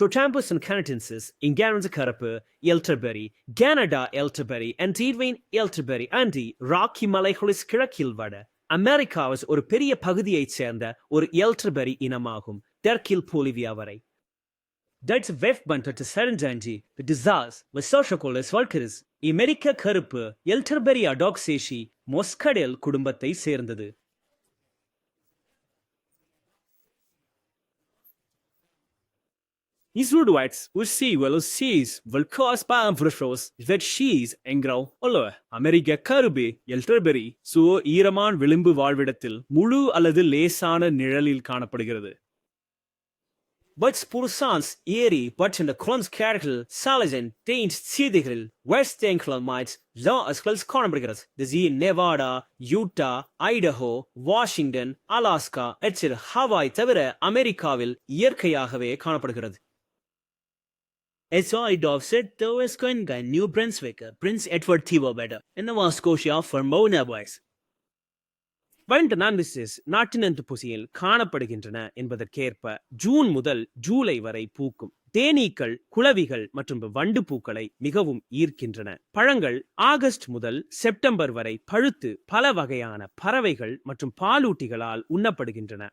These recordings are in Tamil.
Protampus and canadensis, Ingaranza கருப்பு எல்டர்பெரி கனடா எல்டர்பெரி and தீர்வைன் எல்டர்பெரி அண்டி ராக்கி மலைகளிஸ் கிழக்கில் வட அமெரிக்காவிஸ் ஒரு பெரிய பகுதியைச் சேர்ந்த ஒரு எல்டர்பெரி இனமாகும் தெற்கில் போலிவியா வரை. Deutsche Wefbanderte Serenjanji, Desas, Mesochocolis Volkeris, அமெரிக்க கருப்பு எல்டர்பெரியா டாக்ஸேஷி மொஸ்கடெல் குடும்பத்தை சேர்ந்தது. Изродувајец усијувало сијс вълкос пам връшос, вет шијс என்கிறோம் அல்லவ அமெரிக்க கருபி எல்டர்பெரி சோ ஈரமான் விளிம்பு வாழ்விடத்தில் முழு அல்லது லேசான நிழலில் காணப்படுகிறது பட்ஸ் புருசான்ஸ் ஏரி பட்ஸ் இந்த குளம்ஸ் கேர்கள் சாலஜன் டெயின்ஸ் சீதிகளில் வெஸ்ட் ஏங்கலம் மாய்ட்ஸ் லா அஸ்கல்ஸ் காணப்படுகிறது திஸ் இ Nevada Utah Idaho Washington Alaska எச்சில் ஹவாய் தவிர அமெரிக்காவில் இயற்கையாகவே காணப்படுகிறது Aside of said, there was Quenga, New Brunswick, Prince Edward Thibodeau, and Nova Scotia for Mona Boys. வைண்டனான்டிசிஸ் நாட்டினந்து புசியில் காணப்படுகின்றன என்பதற்கேற்ப ஜூன் முதல் ஜூலை வரை பூக்கும். தேனீக்கள் குளவிகள் மற்றும் வண்டு பூக்களை மிகவும் ஈர்க்கின்றன. பழங்கள் ஆகஸ்ட் முதல் செப்டம்பர் வரை பழுத்து பல வகையான பறவைகள் மற்றும் பாலூட்டிகளால் உண்ணப்படுகின்றன.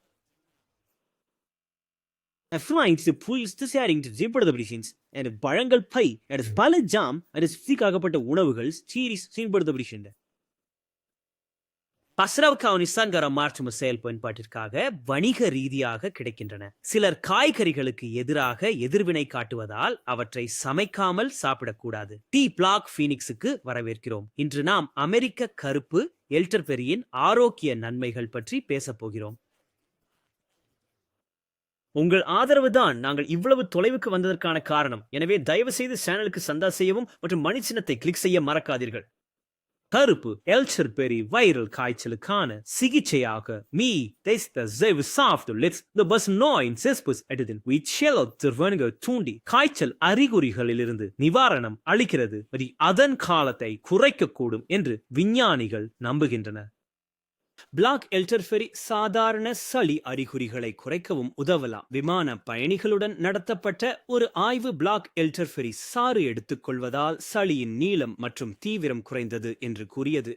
Flying to pools to sharing to ஜீப்படுத்தப்படுகின்றன and பழங்கள் பை and பல ஜாம் and ஆகப்பட்ட உணவுகள் சீரிஸ் சீன்படுத்தப்படுகின்றன பஸ்ரவ் நிசான்கர மாற்றும் செயல் பயன்பாட்டிற்காக வணிக ரீதியாக கிடைக்கின்றன சிலர் காய்கறிகளுக்கு எதிராக எதிர்வினை காட்டுவதால் அவற்றை சமைக்காமல் சாப்பிடக்கூடாது டி பிளாக் பீனிக்ஸுக்கு வரவேற்கிறோம் இன்று நாம் அமெரிக்க கருப்பு எல்டர்பெரியின் ஆரோக்கிய நன்மைகள் பற்றி பேசப்போகிறோம் போகிறோம் உங்கள் ஆதரவு தான் நாங்கள் இவ்வளவு தொலைவுக்கு வந்ததற்கான காரணம். எனவே தயவு செய்து சேனலுக்கு சந்தா செய்யவும் மற்றும் மணி சின்னத்தை கிளிக் செய்ய மறக்காதீர்கள். கருப்பு எல்சர் பெரி வைரல் காய்ச்சலுக்கான சிகிச்சையாக மீ தெஸ்த ஜெவ் சாஃப்ட் லிட்ஸ் த பஸ் நோயின் செஸ்புஸ் எடுதின் விச்செலோ திருவனுக தூண்டி காய்ச்சல் அறிகுறிகளிலிருந்து நிவாரணம் அளிக்கிறது. அதன் காலத்தை குறைக்கக்கூடும் என்று விஞ்ஞானிகள் நம்புகின்றனர். பிளாக் எல்டர்ஃபெரி சாதாரண சளி அறிகுறிகளை குறைக்கவும் உதவலாம். விமான பயணிகளுடன் நடத்தப்பட்ட ஒரு ஆய்வு பிளாக் எல்டர்ஃபெரி சாறு எடுத்துக்கொள்வதால் சளியின் நீளம் மற்றும் தீவிரம் குறைந்தது என்று கூறியது.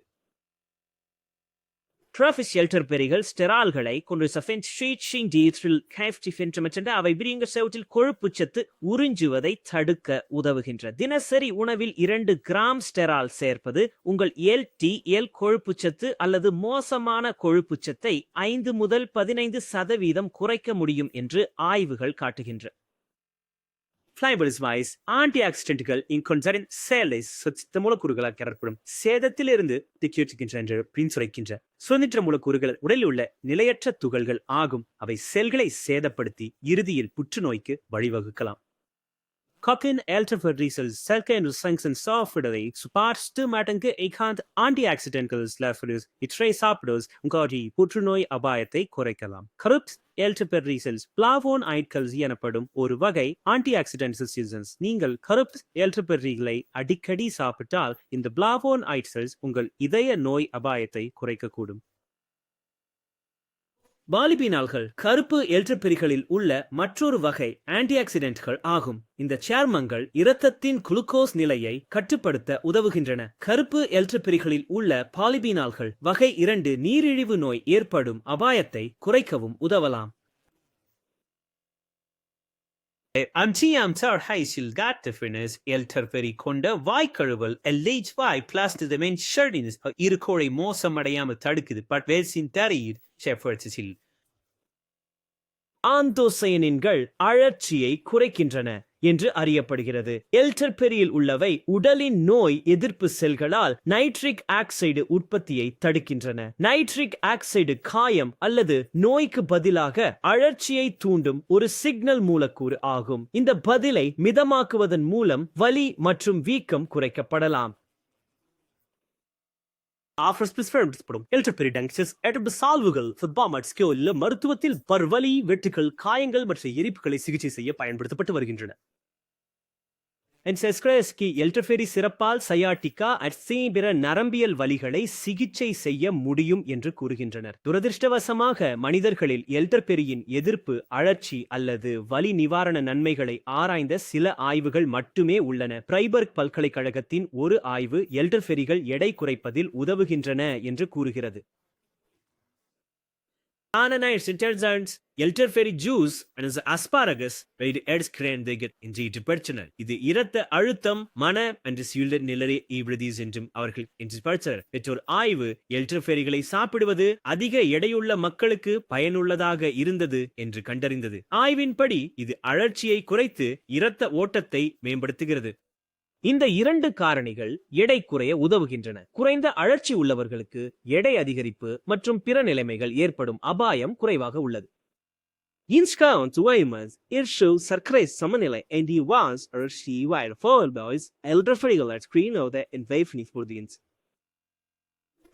ட்ராஃபிஸ் ஷெல்டர் பெரிகள் ஸ்டெரால்களை கொண்டு சஃபென் ஷீட் ஷிங் டீத்ரில் கேஃப்டிஃபென்ட்மெண்ட் அவை விரிங்க செவற்றில் கொழுப்பு சத்து உறிஞ்சுவதை தடுக்க உதவுகின்ற தினசரி உணவில் இரண்டு கிராம் ஸ்டெரால் சேர்ப்பது உங்கள் எல் டி எல் கொழுப்பு சத்து அல்லது மோசமான கொழுப்பு சத்தை ஐந்து முதல் பதினைந்து சதவீதம் குறைக்க முடியும் என்று ஆய்வுகள் காட்டுகின்ற ஃபிளைபர்ஸ் வாய்ஸ் ஆன்டி ஆக்சிடென்ட்கள் இன்கொன்சரின் சேலை சொத்த மூலக்கூறுகளால் கரப்படும். சேதத்திலிருந்து திக்கியோட்டுகின்ற என்று பின்சுரைக்கின்ற. சுதந்திர மூலக்கூறுகள் உடலில் உள்ள நிலையற்ற துகள்கள் ஆகும். அவை செல்களை சேதப்படுத்தி இறுதியில் புற்றுநோய்க்கு வழிவகுக்கலாம். Cocken elterferrisels selken sanctions software சுபார்ஸ்டு மடங்கு ஏகாந்த் ஆன்டி ஆக்சிடென்டல்ஸ் லெஃபரிஸ் இற்றை சாப்பிடுஸ் உங்காடி புற்றுநோய் அபாயத்தை குறைக்கலாம் கருப்ஸ் எல்டபெர்ரிசல்ஸ் பிளாவோன் ஐட்கல்ஸ் எனப்படும் ஒரு வகை ஆன்டி ஆக்சிடென்ட் நீங்கள் கருப்ஸ் எல்டர்பெர்ரிகளை அடிக்கடி சாப்பிட்டால் இந்த பிளாவோன் ஐட்செல்ஸ் உங்கள் இதய நோய் அபாயத்தை குறைக்கக்கூடும். பாலிபினால்கள் கருப்பு எல்ட்ரப்பெரிகளில் உள்ள மற்றொரு வகை ஆன்டிஆக்சிடென்ட்கள் ஆகும். இந்த சேர்மங்கள் இரத்தத்தின் குளுக்கோஸ் நிலையை கட்டுப்படுத்த உதவுகின்றன. கருப்பு எல்ட்ரப்பெரிகளில் உள்ள பாலிபினால்கள் வகை இரண்டு நீரிழிவு நோய் ஏற்படும் அபாயத்தை குறைக்கவும் உதவலாம். அம்சியாம் சார் ஹைசில் காட்டஃபினஸ் எல்டர்பெரி கொண்ட வாய்க்கழுவல் எல்லேஜ் வாய் பிளாஸ்டிதமென் ஷர்டினஸ் இருக்கோளை மோசமடையாமல் தடுக்குது பட் வேசின் தரையில் ஷெஃபர்ட்ஸில் ஆந்தோசயனின்கள் அழற்சியை குறைக்கின்றன என்று அறியப்படுகிறது. எல்டர்பெரியில் உள்ளவை உடலின் நோய் எதிர்ப்பு செல்களால் நைட்ரிக் ஆக்சைடு உற்பத்தியை தடுக்கின்றன. நைட்ரிக் ஆக்சைடு காயம் அல்லது நோய்க்கு பதிலாக அழற்சியை தூண்டும் ஒரு சிக்னல் மூலக்கூறு ஆகும். இந்த பதிலை மிதமாக்குவதன் மூலம் வலி மற்றும் வீக்கம் குறைக்கப்படலாம். ஆஃப்ரஸ்பிஸ்படும் எல்டர்பெரிடங்ஸஸ் எட்டபு சால்வுகள் ஃபுட்பாமட் மருத்துவத்தில் பர்வலி வெட்டுகள் காயங்கள் மற்றும் எரிப்புகளை சிகிச்சை செய்ய பயன்படுத்தப்பட்டு வருகின்றன. என்செஸ்கிரஸ்கி எல்ட்ரஃபெரி சிறப்பால் சயாட்டிகா அட்சீ பிற நரம்பியல் வலிகளை சிகிச்சை செய்ய முடியும் என்று கூறுகின்றனர். துரதிர்ஷ்டவசமாக மனிதர்களில் எல்டர்பெரியின் எதிர்ப்பு அழற்சி அல்லது வலி நிவாரண நன்மைகளை ஆராய்ந்த சில ஆய்வுகள் மட்டுமே உள்ளன. பிரைபர்க் பல்கலைக்கழகத்தின் ஒரு ஆய்வு எல்டர்ஃபெரிகள் எடை குறைப்பதில் உதவுகின்றன என்று கூறுகிறது. Ananias intelligence elderberry juice and asparagus வெயிட் எட்ஸ் கிரேண்டிகட் என்று படித்தனர் இது இரத்த அழுத்தம் மன என்று சில நிலரை ஈவிடுதீஸ் என்றும் அவர்கள் என்று பெற்றோர் ஆய்வு எல்டர்ஃபெரிகளை சாப்பிடுவது அதிக எடையுள்ள மக்களுக்கு பயனுள்ளதாக இருந்தது என்று கண்டறிந்தது. ஆய்வின்படி இது அழற்சியை குறைத்து இரத்த ஓட்டத்தை மேம்படுத்துகிறது. இந்த இரண்டு காரணிகள் எடை குறைய உதவுகின்றன குறைந்த அழற்சி உள்ளவர்களுக்கு எடை அதிகரிப்பு மற்றும் பிற நிலைமைகள் ஏற்படும் அபாயம் குறைவாக உள்ளது Insgesamt Weimers Irschu சர்க்கரை Samanile and he was or she while followed boys elder figures screen of the invasion for.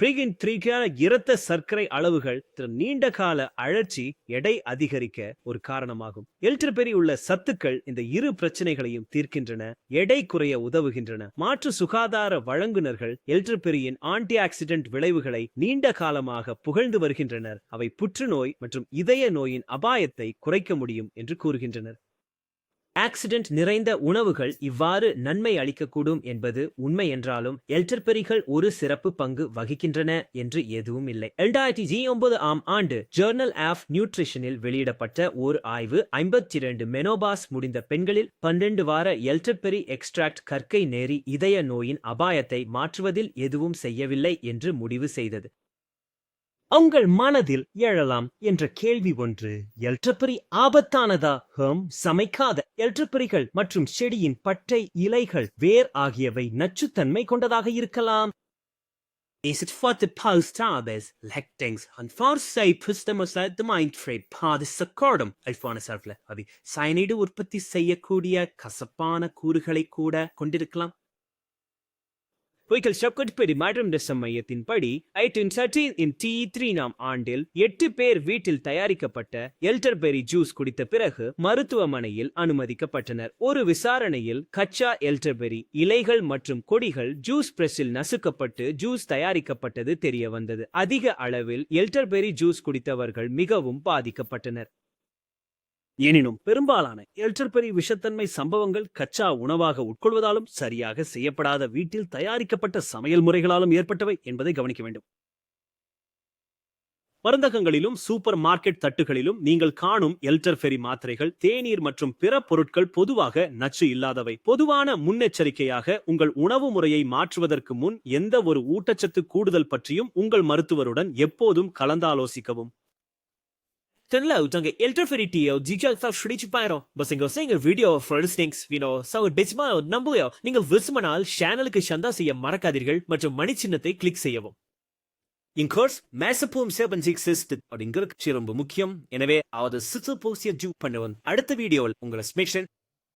பிரிகின் த்ரீக்கான இரத்த சர்க்கரை அளவுகள் நீண்ட கால அழற்சி எடை அதிகரிக்க ஒரு காரணமாகும். எல்டர்பெரி உள்ள சத்துக்கள் இந்த இரு பிரச்சனைகளையும் தீர்க்கின்றன எடை குறைய உதவுகின்றன. மாற்று சுகாதார வழங்குனர்கள் எல்டர்பெரியின் ஆன்டி ஆக்சிடென்ட் விளைவுகளை நீண்ட காலமாக புகழ்ந்து வருகின்றனர். அவை புற்றுநோய் மற்றும் இதய நோயின் அபாயத்தை குறைக்க முடியும் என்று கூறுகின்றனர். ஆக்சிடென்ட் நிறைந்த உணவுகள் இவ்வாறு நன்மை அளிக்கக்கூடும் என்பது உண்மை என்றாலும் எல்டர்பெரிகள் ஒரு சிறப்பு பங்கு வகிக்கின்றன என்று எதுவும் இல்லை. இரண்டாயிரத்தி ஒன்பது ஆம் ஆண்டு ஜேர்னல் ஆஃப் நியூட்ரிஷனில் வெளியிடப்பட்ட ஓர் ஆய்வு ஐம்பத்தி இரண்டு மெனோபாஸ் முடிந்த பெண்களில் பன்னெண்டு வார எல்டர்பெரி எக்ஸ்ட்ராக்ட் கற்கை நேரி இதய நோயின் அபாயத்தை மாற்றுவதில் எதுவும் செய்யவில்லை என்று முடிவு செய்தது. உங்கள் மனதில் எழலாம் என்ற கேள்வி ஒன்று. எல்ட்ரப்பரி ஆபத்தானதா? ஹம் சமைக்காத. எல்ட்ரப்பரிகள் மற்றும் செடியின் பட்டை இலைகள் வேர் ஆகியவை நச்சுத்தன்மை கொண்டதாக இருக்கலாம். Is it for the post-harvest? Lectings and for say pustamosa the mind free part சக்கோடம் அல்பான சார்பில் அவை சயனைடு உற்பத்தி செய்யக்கூடிய கசப்பான கூறுகளை கூட கொண்டிருக்கலாம் பொய்கள் சப்கட்பெரி மாற்றம் ரசம் மையத்தின்படி ஐட்டின் சர்டீன் இன் டி த்ரீ நாம் ஆண்டில் எட்டு பேர் வீட்டில் தயாரிக்கப்பட்ட எல்டர்பெரி ஜூஸ் குடித்த பிறகு மருத்துவமனையில் அனுமதிக்கப்பட்டனர். ஒரு விசாரணையில் கச்சா எல்டர்பெரி இலைகள் மற்றும் கொடிகள் ஜூஸ் பிரஸில் நசுக்கப்பட்டு ஜூஸ் தயாரிக்கப்பட்டது தெரிய வந்தது அதிக அளவில் எல்டர்பெரி ஜூஸ் குடித்தவர்கள் மிகவும் பாதிக்கப்பட்டனர். எனினும் பெரும்பாலான எல்டர்பெரி விஷத்தன்மை சம்பவங்கள் கச்சா உணவாக உட்கொள்வதாலும் சரியாக செய்யப்படாத வீட்டில் தயாரிக்கப்பட்ட சமையல் முறைகளாலும் ஏற்பட்டவை என்பதை கவனிக்க வேண்டும். மருந்தகங்களிலும் சூப்பர் மார்க்கெட் தட்டுகளிலும் நீங்கள் காணும் எல்டர்ஃபெரி மாத்திரைகள் தேநீர் மற்றும் பிற பொருட்கள் பொதுவாக நச்சு இல்லாதவை. பொதுவான முன்னெச்சரிக்கையாக உங்கள் உணவு முறையை மாற்றுவதற்கு முன் எந்த ஒரு ஊட்டச்சத்து கூடுதல் பற்றியும் உங்கள் மருத்துவருடன் எப்போதும் கலந்தாலோசிக்கவும். Tenlo danke Elterferitio, Dijal fa Shrichi Pyro, Basingo Singer Video for Listings, Vino, Sound நீங்கள் விருப்பமானால் சேனலுக்கு சந்தா செய்ய மறக்காதீர்கள் மற்றும் மணிச்சின்னத்தை கிளிக் செய்யவும். இன்கோர்ஸ் மேசப்பூம் சேபன் சிக்ஸ் அப்படிங்கிறது ரொம்ப முக்கியம். எனவே அவது சித்து போசிய ஜூ பண்ணுவன். அடுத்த வீடியோவில் உங்களை ஸ்மேஷன்